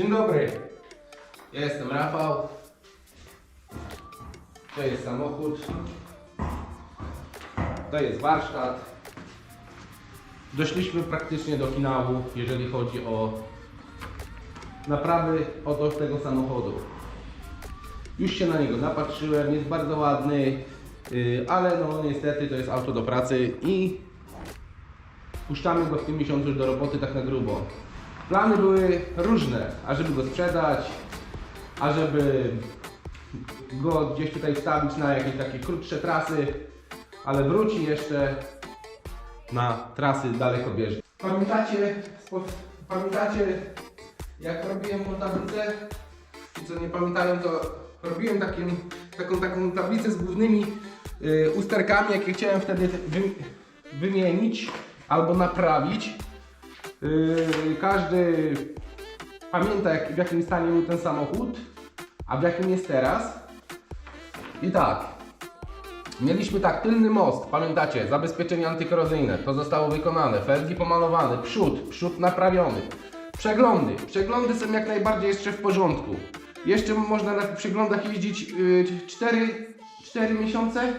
Dzień dobry. Ja jestem Rafał. To jest samochód. To jest warsztat. Doszliśmy praktycznie do finału, jeżeli chodzi o naprawy oto tego samochodu. Już się na niego napatrzyłem, jest bardzo ładny, yy, ale no niestety to jest auto do pracy i puszczamy go w tym miesiącu już do roboty tak na grubo. Plany były różne, ażeby go sprzedać, ażeby go gdzieś tutaj wstawić na jakieś takie krótsze trasy, ale wróci jeszcze na trasy dalekobieżne. Pamiętacie, pamiętacie jak robiłem tą tablicę? Ci co nie pamiętają to robiłem takim, taką, taką tablicę z głównymi y, usterkami jakie chciałem wtedy wy, wymienić albo naprawić. Yy, każdy pamięta jak, w jakim stanie był ten samochód, a w jakim jest teraz. I tak, mieliśmy tak, tylny most, pamiętacie, zabezpieczenie antykorozyjne, to zostało wykonane, felgi pomalowane, przód, przód naprawiony, przeglądy, przeglądy są jak najbardziej jeszcze w porządku. Jeszcze można na przeglądach jeździć yy, 4, 4 miesiące,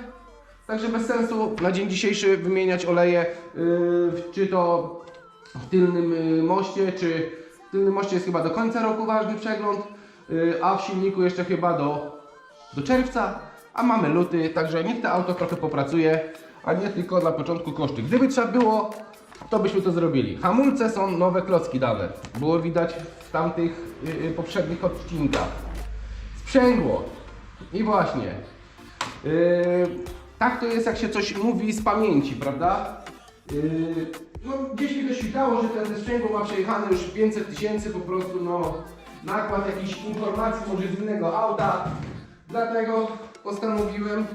Także bez sensu na dzień dzisiejszy wymieniać oleje, yy, czy to w tylnym y, moście, czy w tylnym moście jest chyba do końca roku ważny przegląd, y, a w silniku jeszcze chyba do, do czerwca, a mamy luty, także niech to auto trochę popracuje, a nie tylko na początku koszty. Gdyby trzeba było, to byśmy to zrobili. Hamulce są nowe klocki dane, było widać w tamtych y, y, poprzednich odcinkach. Sprzęgło i właśnie, Yy, tak to jest, jak się coś mówi z pamięci, prawda? Yy, no, gdzieś mi to świtało, że ten sprzęgło ma przejechane już 500 tysięcy, po prostu no, nakład jakichś informacji może z innego auta. Dlatego postanowiłem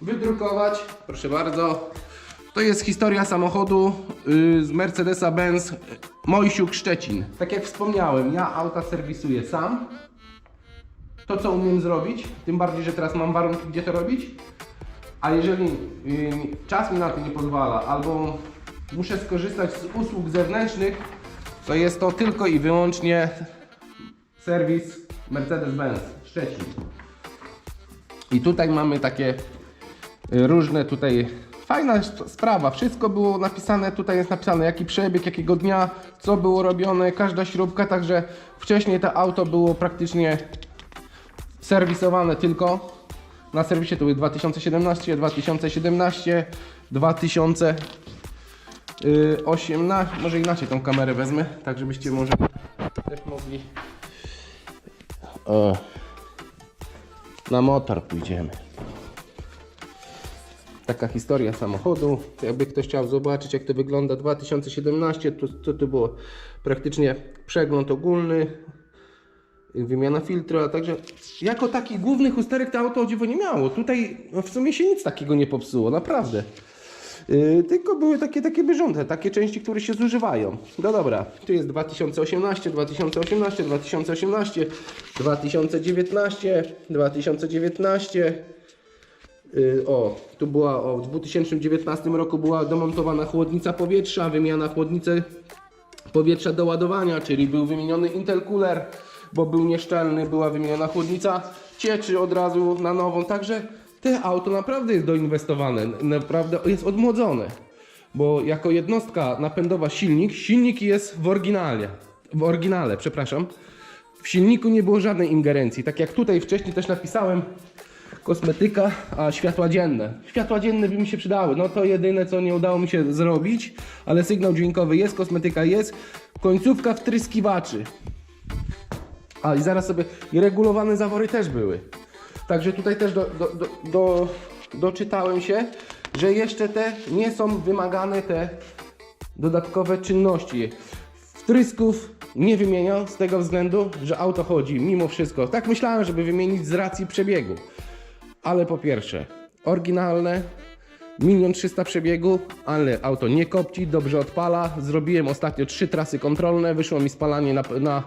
wydrukować, proszę bardzo. To jest historia samochodu yy, z Mercedesa-Benz Mojsiuk Szczecin. Tak jak wspomniałem, ja auta serwisuję sam to, co umiem zrobić, tym bardziej, że teraz mam warunki, gdzie to robić. A jeżeli y, czas mi na to nie pozwala, albo muszę skorzystać z usług zewnętrznych, to jest to tylko i wyłącznie serwis Mercedes-Benz Szczecin. I tutaj mamy takie y, różne tutaj fajna sp- sprawa. Wszystko było napisane, tutaj jest napisane jaki przebieg, jakiego dnia, co było robione, każda śrubka, także wcześniej to auto było praktycznie serwisowane tylko na serwisie to były 2017, 2017, 2018, może inaczej tą kamerę wezmę, tak żebyście może też mogli o, na motor pójdziemy. Taka historia samochodu. Jakby ktoś chciał zobaczyć, jak to wygląda 2017, to, to, to było praktycznie przegląd ogólny, wymiana filtru, a także jako taki głównych usterek to auto o dziwo nie miało. Tutaj no, w sumie się nic takiego nie popsuło, naprawdę. Yy, tylko były takie, takie bieżące, takie części, które się zużywają. No dobra, tu jest 2018, 2018, 2018, 2019, 2019. Yy, o, tu była, o, w 2019 roku była demontowana chłodnica powietrza, wymiana chłodnicy powietrza do ładowania, czyli był wymieniony intercooler, bo był nieszczelny, była wymieniona chłodnica cieczy od razu na nową, także te auto naprawdę jest doinwestowane, naprawdę jest odmłodzone, bo jako jednostka napędowa silnik, silnik jest w oryginale, w oryginale, przepraszam, w silniku nie było żadnej ingerencji, tak jak tutaj wcześniej też napisałem, kosmetyka, a światła dzienne. Światła dzienne by mi się przydały. No to jedyne, co nie udało mi się zrobić, ale sygnał dźwiękowy jest, kosmetyka jest. Końcówka wtryskiwaczy. A i zaraz sobie i regulowane zawory też były. Także tutaj też do, do, do, do, doczytałem się, że jeszcze te nie są wymagane te dodatkowe czynności. Wtrysków nie wymieniam z tego względu, że auto chodzi mimo wszystko. Tak myślałem, żeby wymienić z racji przebiegu. Ale po pierwsze, oryginalne, milion 300 przebiegu, ale auto nie kopci, dobrze odpala. Zrobiłem ostatnio trzy trasy kontrolne, wyszło mi spalanie na, na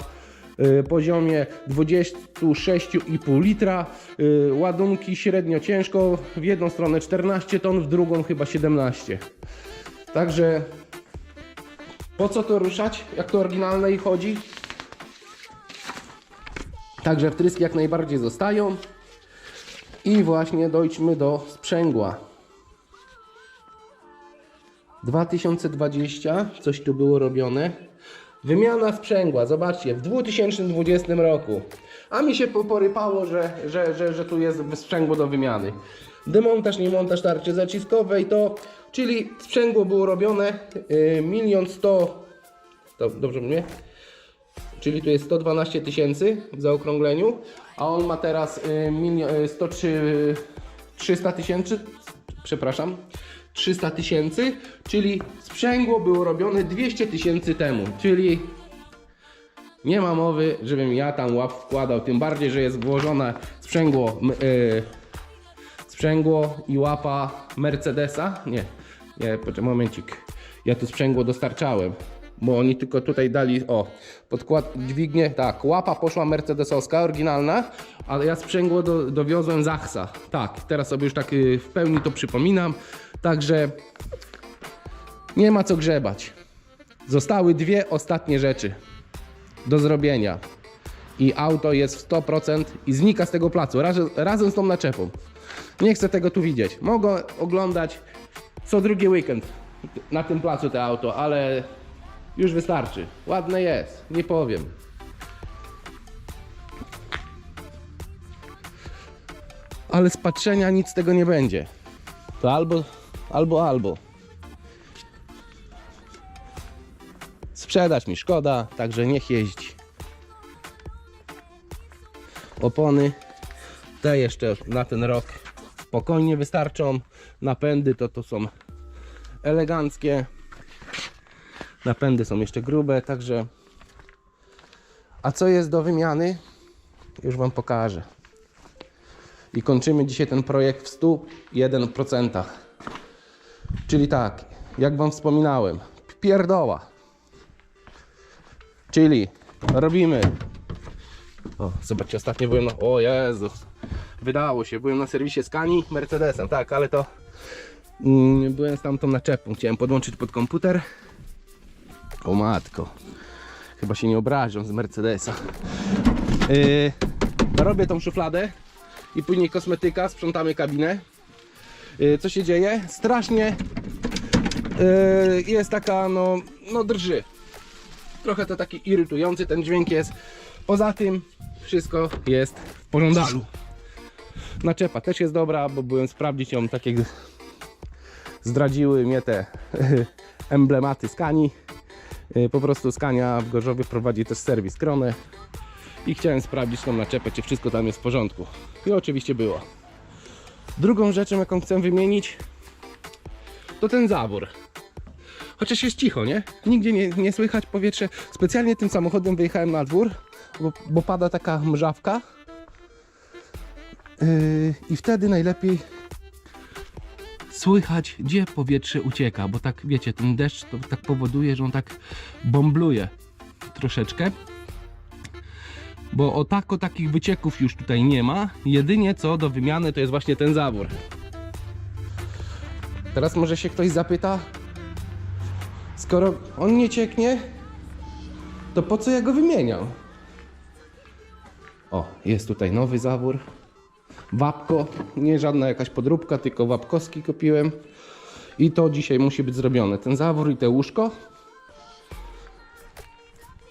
poziomie 26,5 litra. Y, ładunki średnio ciężko, w jedną stronę 14 ton, w drugą chyba 17. Także po co to ruszać, jak to oryginalne i chodzi? Także wtryski jak najbardziej zostają. I właśnie dojdźmy do sprzęgła. 2020, coś tu było robione. Wymiana sprzęgła, zobaczcie, w 2020 roku. A mi się po- porypało, że, że, że, że tu jest sprzęgło do wymiany. Demontaż, nie montaż tarczy zaciskowej to, czyli sprzęgło było robione y, milion sto, to dobrze mówię? Czyli tu jest 112 tysięcy w zaokrągleniu, a on ma teraz y, milio- y, 103, 300 tysięcy, przepraszam, 300 tysięcy, czyli sprzęgło było robione 200 tysięcy temu, czyli nie ma mowy, żebym ja tam łap wkładał, tym bardziej, że jest włożone sprzęgło, m- y, sprzęgło i łapa Mercedesa, nie, nie, momencik, ja tu sprzęgło dostarczałem, bo oni tylko tutaj dali, o, podkład, dźwignię, tak, łapa poszła mercedesowska, oryginalna, ale ja sprzęgło do, dowiozłem z Achsa, tak, teraz sobie już tak y, w pełni to przypominam, także nie ma co grzebać. Zostały dwie ostatnie rzeczy do zrobienia i auto jest w 100% i znika z tego placu razem, razem z tą naczepą. Nie chcę tego tu widzieć. Mogę oglądać co drugi weekend na tym placu to auto, ale już wystarczy. Ładne jest, nie powiem. Ale z patrzenia nic z tego nie będzie. To albo, albo, albo. Sprzedać mi szkoda, także niech jeździ. Opony te jeszcze na ten rok spokojnie wystarczą. Napędy to to są eleganckie. Napędy są jeszcze grube, także a co jest do wymiany? Już Wam pokażę. I kończymy dzisiaj ten projekt w 101%. Czyli tak, jak Wam wspominałem, pierdoła. Czyli robimy. O, zobaczcie, ostatnio byłem na. O Jezu, wydało się, byłem na serwisie Skani Mercedesem, tak, ale to mm, byłem z tamtą naczepą. Chciałem podłączyć pod komputer. O matko, chyba się nie obrażą z Mercedesa. Yy, robię tą szufladę i później kosmetyka, sprzątamy kabinę. Yy, co się dzieje? Strasznie yy, jest taka, no, no drży. Trochę to taki irytujący ten dźwięk jest. Poza tym wszystko jest w porządku. Naczepa też jest dobra, bo byłem sprawdzić ją tak jak zdradziły mnie te emblematy Skani. Yy, Po prostu Skania w Gorzowie prowadzi też serwis Kronę i chciałem sprawdzić tą naczepę, czy wszystko tam jest w porządku. I oczywiście było. Drugą rzeczą, jaką chcę wymienić, to ten zawór. Chociaż jest cicho, nie? Nigdzie nie, nie słychać powietrze. Specjalnie tym samochodem wyjechałem na dwór, bo, bo pada taka mrzawka. Yy, I wtedy najlepiej słychać, gdzie powietrze ucieka, bo tak wiecie, ten deszcz to tak powoduje, że on tak bombluje troszeczkę. Bo o tako takich wycieków już tutaj nie ma. Jedynie co do wymiany to jest właśnie ten zawór. Teraz może się ktoś zapyta, skoro on nie cieknie, to po co ja go wymieniam? O, jest tutaj nowy zawór. Wapko, nie żadna jakaś podróbka, tylko wapkowski kupiłem. I to dzisiaj musi być zrobione. Ten zawór i te łóżko.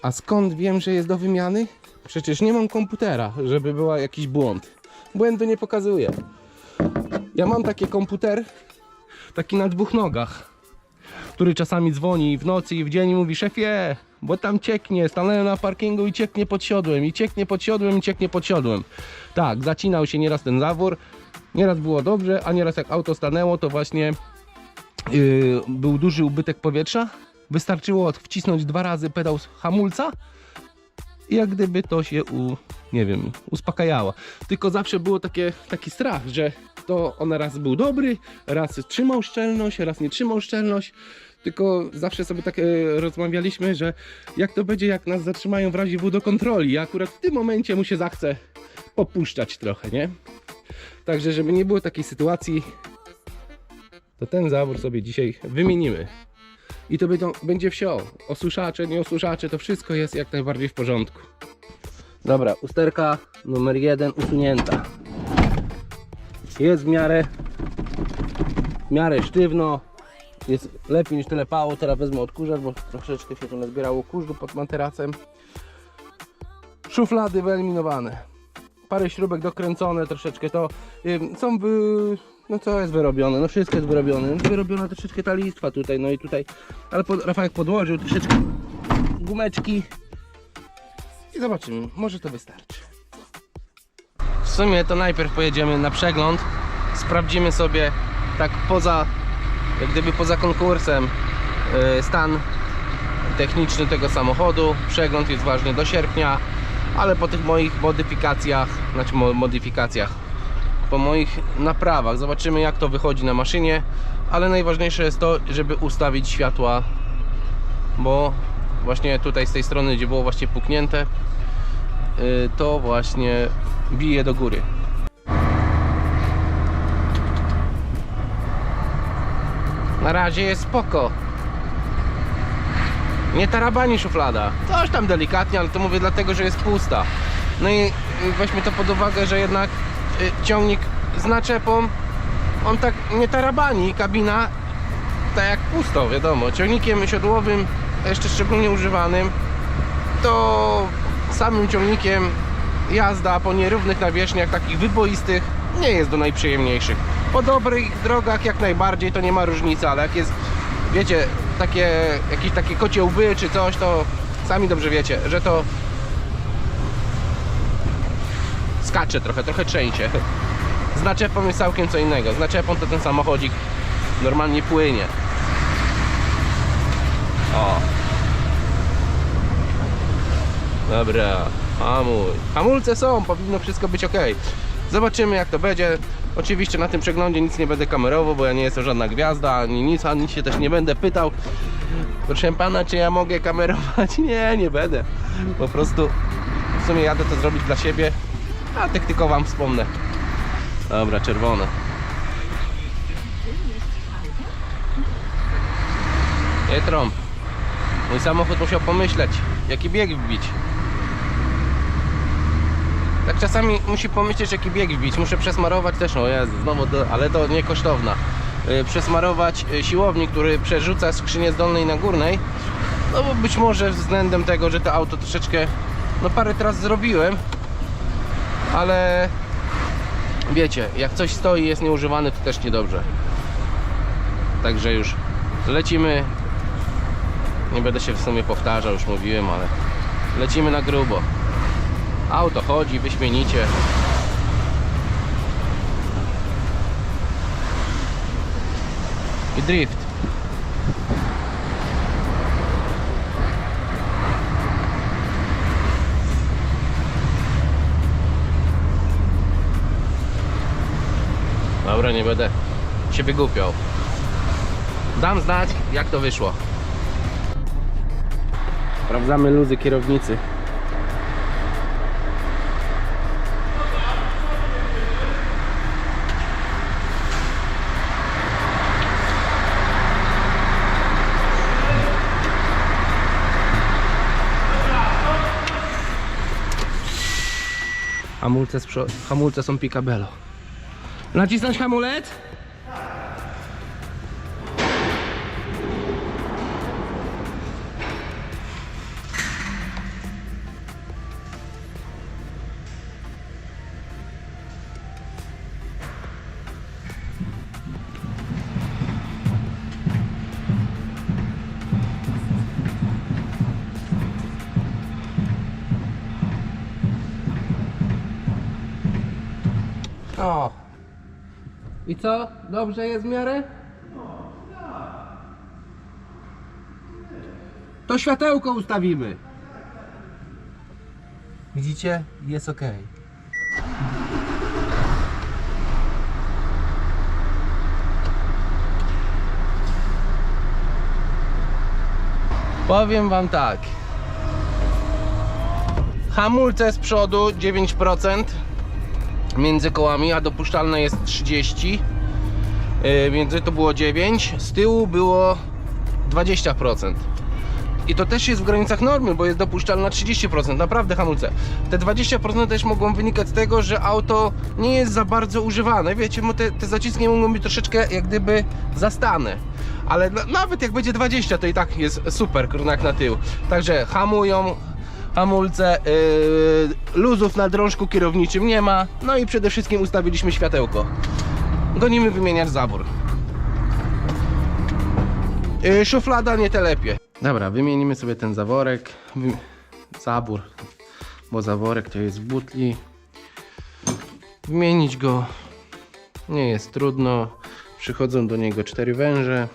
A skąd wiem, że jest do wymiany? Przecież nie mam komputera, żeby był jakiś błąd. Błędu nie pokazuje. Ja mam taki komputer, taki na dwóch nogach, który czasami dzwoni w nocy i w dzień i mówi szefie, bo tam cieknie, stanąłem na parkingu i cieknie pod siodłem, i cieknie pod siodłem, i cieknie pod siodłem. Tak, zacinał się nieraz ten zawór, nieraz było dobrze, a nieraz jak auto stanęło, to właśnie yy, był duży ubytek powietrza. Wystarczyło wcisnąć dwa razy pedał z hamulca i jak gdyby to się u, nie wiem, uspokajało. Tylko zawsze było takie, taki strach, że to on raz był dobry, raz trzymał szczelność, raz nie trzymał szczelność. Tylko zawsze sobie tak e, rozmawialiśmy, że jak to będzie, jak nas zatrzymają w razie W do kontroli. Akurat w tym momencie mu się zachce popuszczać trochę, nie? Także, żeby nie było takiej sytuacji, to ten zawór sobie dzisiaj wymienimy. I to będzie wsio. Osuszacze, nie osuszacze, to wszystko jest jak najbardziej w porządku. Dobra, usterka numer jeden usunięta. Jest w miarę, w miarę sztywno. Jest lepiej niż telepało. Teraz wezmę odkurzacz, bo troszeczkę się tu nazbierało kurzu pod materacem. Szuflady wyeliminowane. Parę śrubek dokręcone, troszeczkę to. Są wy... No co jest wyrobione? No wszystko jest wyrobione. Wyrobiona troszeczkę ta listwa tutaj, no i tutaj. Ale pod, Rafałek podłożył troszeczkę gumeczki. I zobaczymy, może to wystarczy. W sumie to najpierw pojedziemy na przegląd. Sprawdzimy sobie tak poza, jak gdyby poza konkursem yy, stan techniczny tego samochodu. Przegląd jest ważny do sierpnia, ale po tych moich modyfikacjach, znaczy mo- modyfikacjach, po moich naprawach zobaczymy jak to wychodzi na maszynie, ale najważniejsze jest to, żeby ustawić światła, bo właśnie tutaj z tej strony, gdzie było właśnie puknięte, yy, to właśnie bije do góry. Na razie jest spoko. Nie tarabani szuflada. Coś tam delikatnie, ale to mówię dlatego, że jest pusta. No i weźmy to pod uwagę, że jednak y, ciągnik z naczepą, on tak nie tarabani, kabina tak jak pusto, wiadomo. Ciągnikiem siodłowym, jeszcze szczególnie używanym, to samym ciągnikiem jazda po nierównych nawierzchniach, takich wyboistych, nie jest do najprzyjemniejszych. Po dobrych drogach jak najbardziej to nie ma różnicy, ale jak jest, wiecie, takie, jakieś takie kocie łby czy coś, to sami dobrze wiecie, że to skacze trochę, trochę trzęsie. Z naczepą jest całkiem co innego. Z naczepą to ten samochodzik normalnie płynie. O. Dobra, hamuj. Hamulce są, powinno wszystko być ok. Zobaczymy jak to będzie. Oczywiście na tym przeglądzie nic nie będę kamerował, bo ja nie jestem żadna gwiazda, ani nic, ani się też nie będę pytał. Proszę pana, czy ja mogę kamerować? Nie, nie będę. Po prostu w sumie jadę to zrobić dla siebie, a tak tylko wam wspomnę. Dobra, czerwone. Nie trąb. Mój samochód musiał pomyśleć, jaki bieg wbić. Tak czasami musi pomyśleć, jaki bieg wbić. Muszę przesmarować też, o jest, znowu, do, ale to nie kosztowna. Yy, przesmarować yy, siłownik, który przerzuca skrzynię z dolnej na górnej. No bo być może względem tego, że to auto troszeczkę, no parę teraz zrobiłem, ale wiecie, jak coś stoi jest nieużywane, to też niedobrze. Także już lecimy. Nie będę się w sumie powtarzał, już mówiłem, ale lecimy na grubo. Auto chodzi wyśmienicie. I drift. Dobra, nie będę się wygłupiał. Dam znać, jak to wyszło. Sprawdzamy luzy kierownicy. Hamulce, hamulce są picabello. Nacisnąć hamulec? I co? Dobrze jest w miarę? To światełko ustawimy. Widzicie? Jest ok. Powiem wam tak. Hamulce z przodu 9% między kołami, a dopuszczalne jest 30. Yy, Między to było 9, z tyłu było 20%. I to też jest w granicach normy, bo jest dopuszczalna 30%, naprawdę hamulce. Te 20% też mogą wynikać z tego, że auto nie jest za bardzo używane. Wiecie, te, te zaciski mogą być troszeczkę jak gdyby zastane. Ale na- nawet jak będzie 20, to i tak jest super kronak na tył. Także hamują, hamulce, yy, luzów na drążku kierowniczym nie ma. No i przede wszystkim ustawiliśmy światełko. Gonimy wymieniać zabór. Yy, szuflada nie telepie. Dobra, wymienimy sobie ten zaworek. Wy... Zabór, bo zaworek to jest w butli. Wymienić go nie jest trudno. Przychodzą do niego cztery węże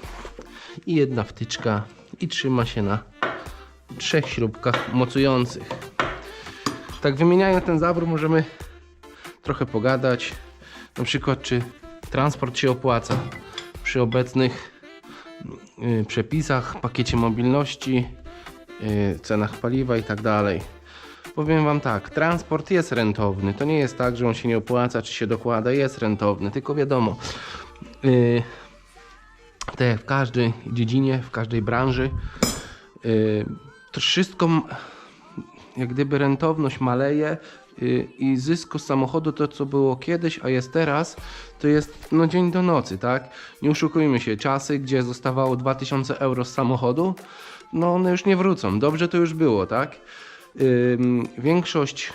i jedna wtyczka i trzyma się na trzech śrubkach mocujących. Tak wymieniając ten zabór możemy trochę pogadać. Na przykład czy transport się opłaca przy obecnych y, przepisach, pakiecie mobilności, y, cenach paliwa i tak dalej. Powiem Wam tak, transport jest rentowny. To nie jest tak, że on się nie opłaca, czy się dokłada, jest rentowny. Tylko wiadomo, y, tak jak w każdej dziedzinie, w każdej branży, y, to wszystko, jak gdyby rentowność maleje y, i zysk z samochodu, to co było kiedyś, a jest teraz, to jest no dzień do nocy, tak? Nie oszukujmy się, czasy, gdzie zostawało 2000 euro z samochodu, no one już nie wrócą. Dobrze to już było, tak? Większość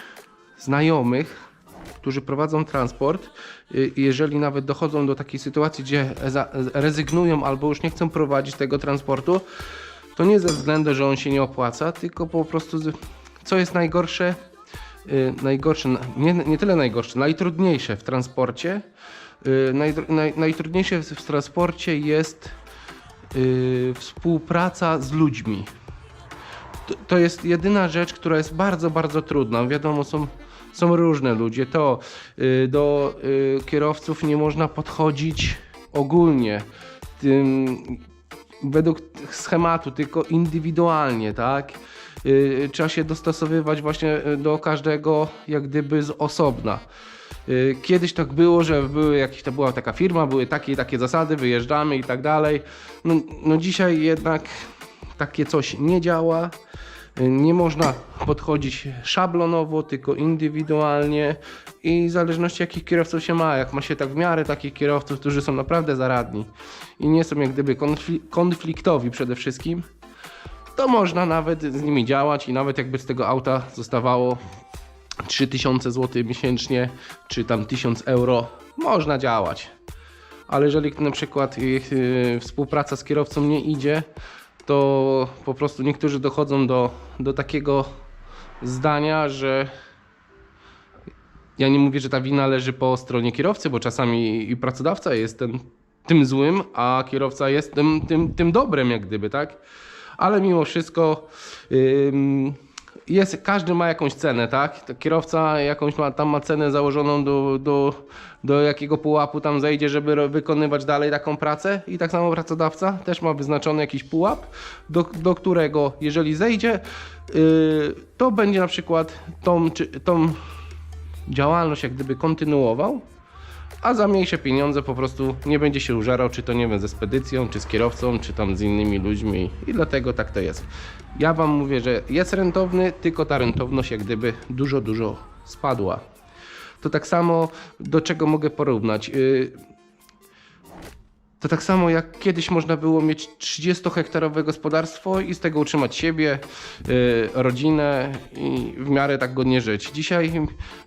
znajomych, którzy prowadzą transport, y, jeżeli nawet dochodzą do takiej sytuacji, gdzie rezygnują albo już nie chcą prowadzić tego transportu, to nie ze względu, że on się nie opłaca, tylko po prostu co jest najgorsze, y, najgorsze, nie, nie tyle najgorsze, najtrudniejsze w transporcie, y, naj, naj, najtrudniejsze w, w transporcie jest y, współpraca z ludźmi. To, to jest jedyna rzecz, która jest bardzo, bardzo trudna. Wiadomo, są, są różne ludzie. To y, do y, kierowców nie można podchodzić ogólnie. Tym, według schematu, tylko indywidualnie, tak? Yy, trzeba się dostosowywać właśnie y, do każdego jak gdyby z osobna. Yy, Kiedyś tak było, że były jakieś, to była taka firma, były takie i takie zasady, wyjeżdżamy i tak dalej. No, no dzisiaj jednak takie coś nie działa. Nie można podchodzić szablonowo, tylko indywidualnie i w zależności jakich kierowców się ma, jak ma się tak w miarę takich kierowców, którzy są naprawdę zaradni i nie są jak gdyby konfli- konfliktowi przede wszystkim, to można nawet z nimi działać i nawet jakby z tego auta zostawało 3000 zł miesięcznie, czy tam 1000 euro, można działać. Ale jeżeli na przykład yy, współpraca z kierowcą nie idzie, to po prostu niektórzy dochodzą do, do takiego zdania, że ja nie mówię, że ta wina leży po stronie kierowcy, bo czasami i pracodawca jest ten, tym złym, a kierowca jest tym, tym, tym dobrem, jak gdyby, tak? Ale mimo wszystko ym, jest, każdy ma jakąś cenę, tak? Kierowca jakąś ma, tam ma cenę założoną do, do, do jakiego pułapu tam zejdzie, żeby wykonywać dalej taką pracę i tak samo pracodawca też ma wyznaczony jakiś pułap, do, do którego jeżeli zejdzie, yy, to będzie na przykład tą, czy, tą działalność jak gdyby kontynuował, a za mniejsze pieniądze po prostu nie będzie się użerał, czy to nie wiem, ze spedycją, czy z kierowcą, czy tam z innymi ludźmi i dlatego tak to jest. Ja Wam mówię, że jest rentowny, tylko ta rentowność jak gdyby dużo, dużo spadła. To tak samo do czego mogę porównać. Yy, to tak samo jak kiedyś można było mieć 30-hektarowe gospodarstwo i z tego utrzymać siebie, y, rodzinę i w miarę tak godnie żyć. Dzisiaj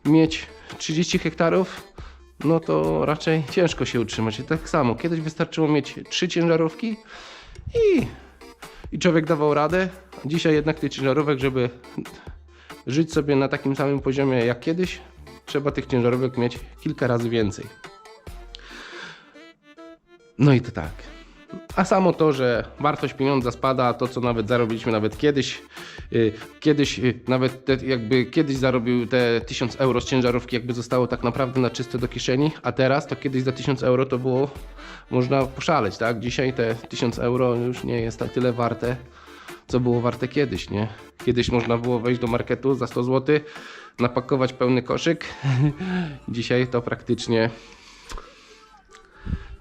mieć 30 hektarów, no to raczej ciężko się utrzymać. I tak samo, kiedyś wystarczyło mieć trzy ciężarówki i, i człowiek dawał radę. Dzisiaj jednak tych ciężarówek, żeby żyć sobie na takim samym poziomie jak kiedyś, trzeba tych ciężarówek mieć kilka razy więcej. No i to tak. A samo to, że wartość pieniądza spada, to co nawet zarobiliśmy nawet kiedyś, y, kiedyś y, nawet te, jakby kiedyś zarobił te 1000 euro z ciężarówki, jakby zostało tak naprawdę na czysto do kieszeni, a teraz to kiedyś za 1000 euro to było, można poszaleć, tak? Dzisiaj te 1000 euro już nie jest tak tyle warte, co było warte kiedyś, nie? Kiedyś można było wejść do marketu za 100 zł, napakować pełny koszyk, dzisiaj to praktycznie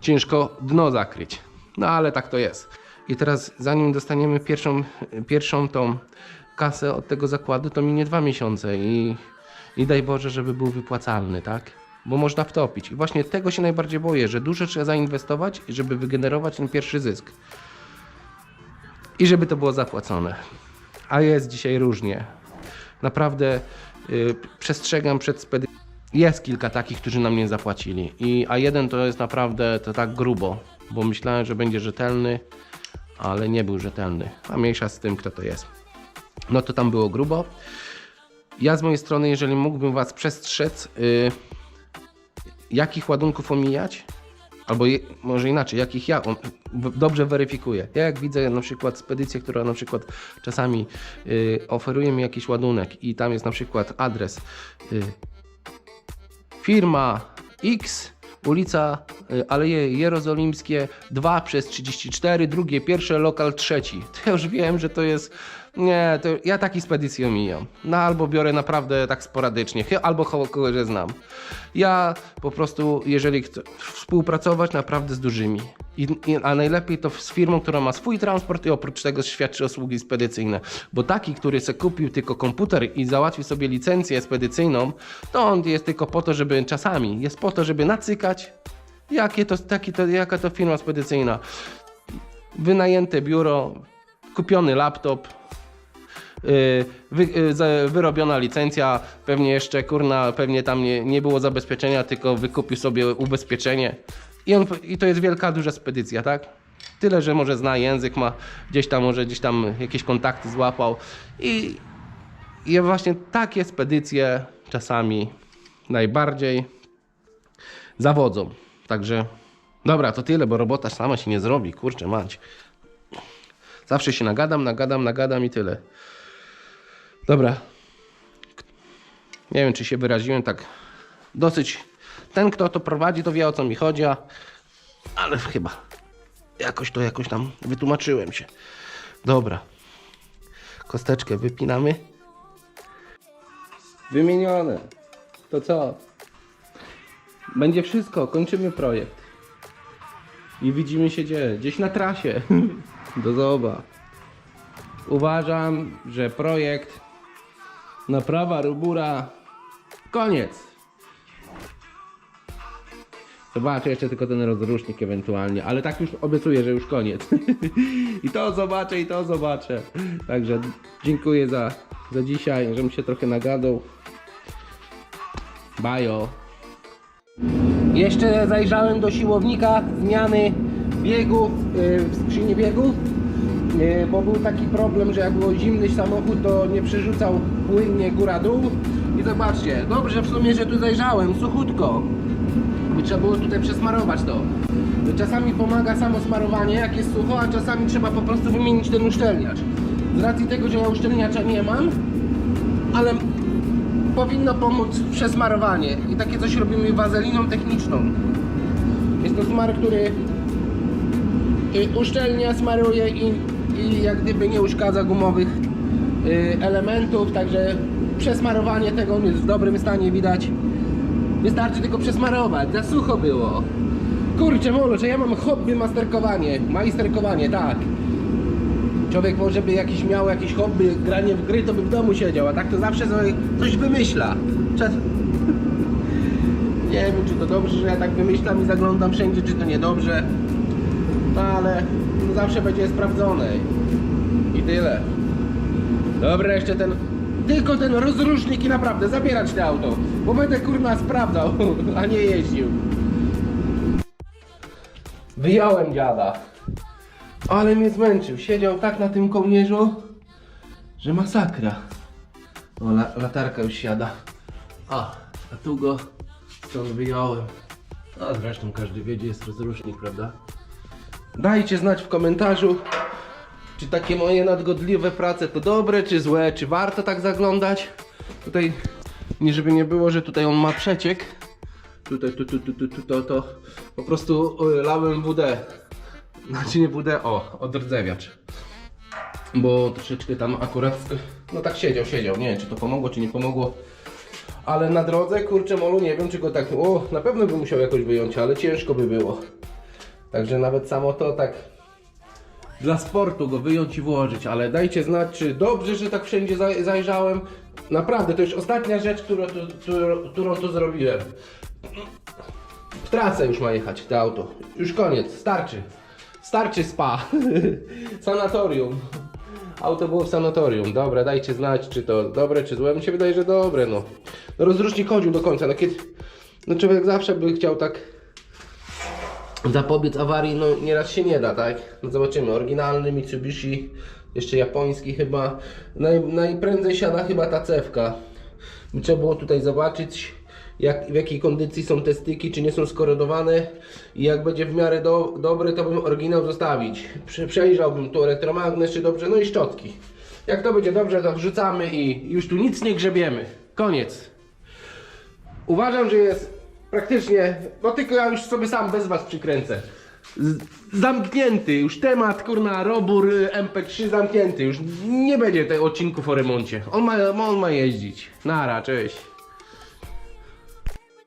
ciężko dno zakryć. No ale tak to jest. I teraz zanim dostaniemy pierwszą, pierwszą tą kasę od tego zakładu, to minie dwa miesiące i, i daj Boże, żeby był wypłacalny, tak? Bo można wtopić. I właśnie tego się najbardziej boję, że dużo trzeba zainwestować, żeby wygenerować ten pierwszy zysk. I żeby to było zapłacone. A jest dzisiaj różnie. Naprawdę y, przestrzegam przed spedycją. Jest kilka takich, którzy nam nie zapłacili. I, a jeden to jest naprawdę to tak grubo, bo myślałem, że będzie rzetelny, ale nie był rzetelny. A mniejsza z tym, kto to jest. No to tam było grubo. Ja z mojej strony, jeżeli mógłbym Was przestrzec, y, jakich ładunków omijać, albo je, może inaczej, jakich ja on, dobrze weryfikuję. Ja jak widzę na przykład spedycję, która na przykład czasami y, oferuje mi jakiś ładunek i tam jest na przykład adres y, firma X, ulica y, Aleje Jerozolimskie 2 przez 34, drugie, pierwsze, lokal trzeci. To ja już wiem, że to jest. Nie, to ja taki spedycję omijam. No albo biorę naprawdę tak sporadycznie, albo kogo- kogoś znam. Ja po prostu, jeżeli chcę współpracować naprawdę z dużymi, I, i, a najlepiej to z firmą, która ma swój transport i oprócz tego świadczy usługi spedycyjne. Bo taki, który se kupił tylko komputer i załatwi sobie licencję spedycyjną, to on jest tylko po to, żeby czasami, jest po to, żeby nacykać, jakie to, taki to, jaka to firma spedycyjna. Wynajęte biuro, kupiony laptop, Yy, wy, za- wyrobiona licencja, pewnie jeszcze kurna, pewnie tam nie, nie było zabezpieczenia, tylko wykupił sobie ubezpieczenie. I, on, I to jest wielka, duża spedycja, tak? Tyle, że może zna język, ma gdzieś tam, może gdzieś tam jakieś kontakty złapał. I, i właśnie takie spedycje czasami najbardziej zawodzą. Także dobra, to tyle, bo robota sama się nie zrobi, kurczę mać. Zawsze się nagadam, nagadam, nagadam i tyle. Dobra. Nie wiem, czy się wyraziłem tak dosyć. Ten, kto to prowadzi, to wie o co mi chodzi, a... ale chyba jakoś to jakoś tam wytłumaczyłem się. Dobra. Kosteczkę wypinamy. Wymienione. To co? Będzie wszystko, kończymy projekt. I widzimy się gdzie? Gdzieś na trasie. Do zoba. Uważam, że projekt naprawa rubura koniec. Zobaczę jeszcze tylko ten rozrusznik ewentualnie, ale tak już obiecuję, że już koniec. I to zobaczę, i to zobaczę. Także dziękuję za, za dzisiaj, żebym się trochę nagadał. Bajo. Jeszcze zajrzałem do siłownika zmiany biegów yy, w skrzyni biegów. Yy, bo był taki problem, że jak był zimny samochód, to nie przerzucał płynnie góra-dół. I zobaczcie, dobrze w sumie, że tu zajrzałem, suchutko. By trzeba było tutaj przesmarować to. Czasami pomaga samo smarowanie, jak jest sucho, a czasami trzeba po prostu wymienić ten uszczelniacz. Z racji tego, że ja uszczelniacza nie mam, ale powinno pomóc przesmarowanie. I takie coś robimy wazeliną techniczną. Jest to smar, który uszczelnia, smaruje i, i jak gdyby nie uszkadza gumowych y, elementów, także przesmarowanie tego jest w dobrym stanie widać. Wystarczy tylko przesmarować, za sucho było. Kurczę molo, że ja mam hobby masterkowanie, majsterkowanie, tak. Człowiek może by jakiś miał jakieś hobby, granie w gry, to by w domu siedział, a tak to zawsze coś wymyśla. Czas... Nie wiem, czy to dobrze, że ja tak wymyślam i zaglądam wszędzie, czy to niedobrze. No ale zawsze będzie sprawdzone. I tyle. Dobra, jeszcze ten... Tylko ten rozrusznik i naprawdę zabierać te auto. Bo będę kurna sprawdzał, a nie jeździł. Wyjąłem dziada. Ale mnie zmęczył. Siedział tak na tym kołnierzu, że masakra. O, la, latarka już siada. A, a tu go stąd wyjąłem. A zresztą każdy wie, gdzie jest rozrusznik, prawda? Dajcie znać w komentarzu, czy takie moje nadgodliwe prace to dobre, czy złe, czy warto tak zaglądać. Tutaj, nie żeby nie było, że tutaj on ma przeciek. Tutaj, tu, tu, tu, tu, tu to, to po prostu y, lałem WD. Znaczy nie WD, o, odrdzewiacz. Bo troszeczkę tam akurat, no tak siedział, siedział. Nie wiem, czy to pomogło, czy nie pomogło. Ale na drodze, kurczę molu, nie wiem, czy go tak, o, na pewno bym musiał jakoś wyjąć, ale ciężko by było. Także nawet samo to tak dla sportu go wyjąć i włożyć, ale dajcie znać, czy dobrze, że tak wszędzie zaj- zajrzałem. Naprawdę, to już ostatnia rzecz, którą tu, którą, którą tu zrobiłem. W trasę już ma jechać to auto. Już koniec, starczy. Starczy spa. Sanatorium. Auto było w sanatorium. Dobra, dajcie znać, czy to dobre, czy złe. Mi się wydaje, że dobre, no. No rozrusznik chodził do końca. No kiedy... No człowiek zawsze by chciał tak zapobiec awarii, no nieraz się nie da, tak? No zobaczymy. Oryginalny Mitsubishi, jeszcze japoński chyba. Naj, najprędzej siada chyba ta cewka. Trzeba było tutaj zobaczyć, jak, w jakiej kondycji są te styki, czy nie są skorodowane. I jak będzie w miarę do, dobry, to bym oryginał zostawić. Prze, przejrzałbym tu elektromagnes, czy dobrze, no i szczotki. Jak to będzie dobrze, to wrzucamy i już tu nic nie grzebiemy. Koniec. Uważam, że jest praktycznie, no tylko ja już sobie sam bez was przykręcę. Zamknięty, już temat, kurna, robór y, MP3 zamknięty, już nie będzie tych odcinków o remoncie. On ma, on ma jeździć. Nara, cześć.